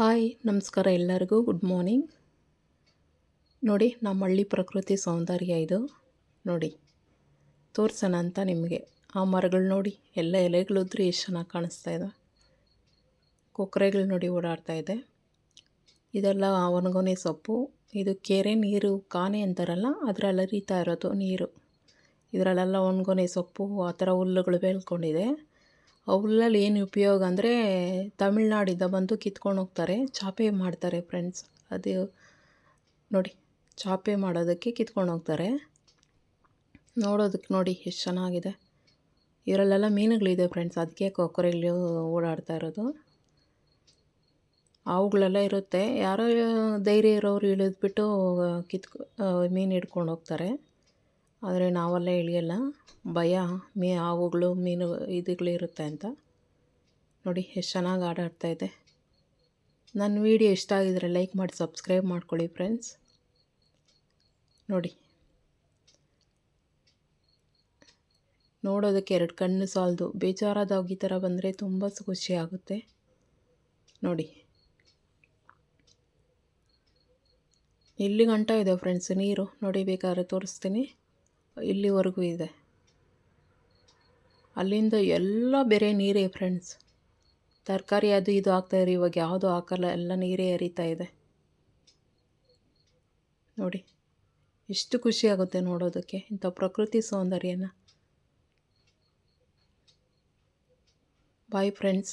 Hi, ನಮಸ್ಕಾರ ಎಲ್ಲರಿಗೂ. Good morning ನೋಡಿ ನಮ್ಮ ಹಳ್ಳಿ ಪ್ರಕೃತಿ ಸೌಂದರ್ಯ ಇದು. ನೋಡಿ, ತೋರಿಸೋಣ ಅಂತ ನಿಮಗೆ. ಆ ಮರಗಳು ನೋಡಿ, ಎಲ್ಲ ಎಲೆಗಳುದ್ರೂ ಎಷ್ಟು ಚೆನ್ನಾಗಿ ಕಾಣಿಸ್ತಾ ಇದೆ. ಕೊಕ್ಕರೆಗಳು ನೋಡಿ ಓಡಾಡ್ತಾ ಇದೆ. ಇದೆಲ್ಲ ಒಣಗೊನೆ ಸೊಪ್ಪು. ಇದು ಕೆರೆ ನೀರು, ಕಾನೆ ಅಂತಾರಲ್ಲ, ಅದರಲ್ಲಿ ಹರಿತಾ ಇರೋದು ನೀರು. ಇದರಲ್ಲೆಲ್ಲ ಒಣಗೊನೆ ಸೊಪ್ಪು, ಆ ಥರ ಹುಲ್ಲುಗಳು ಬೆಳ್ಕೊಂಡಿದೆ. ಹುಲ್ಲಲ್ಲಿ ಏನು ಉಪಯೋಗ ಅಂದರೆ ತಮಿಳ್ನಾಡಿಂದ ಬಂದು ಕಿತ್ಕೊಂಡು ಹೋಗ್ತಾರೆ, ಚಾಪೆ ಮಾಡ್ತಾರೆ ಫ್ರೆಂಡ್ಸ್ ಅದು ನೋಡಿ, ಚಾಪೆ ಮಾಡೋದಕ್ಕೆ ಕಿತ್ಕೊಂಡು ಹೋಗ್ತಾರೆ. ನೋಡೋದಕ್ಕೆ ನೋಡಿ ಎಷ್ಟು ಚೆನ್ನಾಗಿದೆ. ಇವರಲ್ಲೆಲ್ಲ ಮೀನುಗಳಿದೆ ಫ್ರೆಂಡ್ಸ್ ಅದಕ್ಕೆ ಕೊಕ್ಕರೆಗಳು ಓಡಾಡ್ತಾ ಇರೋದು. ಅವುಗಳೆಲ್ಲ ಇರುತ್ತೆ. ಯಾರೋ ಧೈರ್ಯ ಇರೋರು ಇಳಿದ್ಬಿಟ್ಟು ಕಿತ್ಕೊ ಮೀನು ಹಿಡ್ಕೊಂಡು ಹೋಗ್ತಾರೆ. ಆದರೆ ನಾವೆಲ್ಲ ಇಳಿಯಲ್ಲ. ಭಯ, ಮೀ ಹಾವುಗಳು, ಮೀನು ಇರುತ್ತೆ ಅಂತ. ನೋಡಿ, ಎಷ್ಟು ಚೆನ್ನಾಗಿ ಆಟ ಇದೆ. ನನ್ನ ವಿಡಿಯೋ ಇಷ್ಟ ಆಗಿದ್ರೆ ಲೈಕ್ ಮಾಡಿ, ಸಬ್ಸ್ಕ್ರೈಬ್ ಮಾಡ್ಕೊಳ್ಳಿ ಫ್ರೆಂಡ್ಸ್. ನೋಡಿ. ನೋಡೋದಕ್ಕೆ ಎರಡು ಕಣ್ಣು ಸಾಲದು. ಬೇಜಾರಾದಾಗ ಥರ ಬಂದರೆ ತುಂಬ ಖುಷಿ ಆಗುತ್ತೆ. ನೋಡಿ. ಇಲ್ಲಿ ಗಂಟ ಇದೆ ಫ್ರೆಂಡ್ಸ್? ನೀರು. ನೋಡಿ, ಬೇಕಾದ್ರೆ ತೋರಿಸ್ತೀನಿ. ಇಲ್ಲಿವರೆಗೂ ಇದೆ. ಅಲ್ಲಿಂದ ಎಲ್ಲ ಬೇರೆ ನೀರೇ ಫ್ರೆಂಡ್ಸ್ ತರಕಾರಿ ಅದು ಇದು ಹಾಕ್ತಾಯಿರಿ ಇವಾಗ ಯಾವುದೂ ಹಾಕಲ್ಲ, ಎಲ್ಲ ನೀರೇ ಹರಿತಾ ಇದೆ. ನೋಡಿ, ಎಷ್ಟು ಖುಷಿಯಾಗುತ್ತೆ ನೋಡೋದಕ್ಕೆ, ಇಂಥ ಪ್ರಕೃತಿ ಸೌಂದರ್ಯನ. Bye friends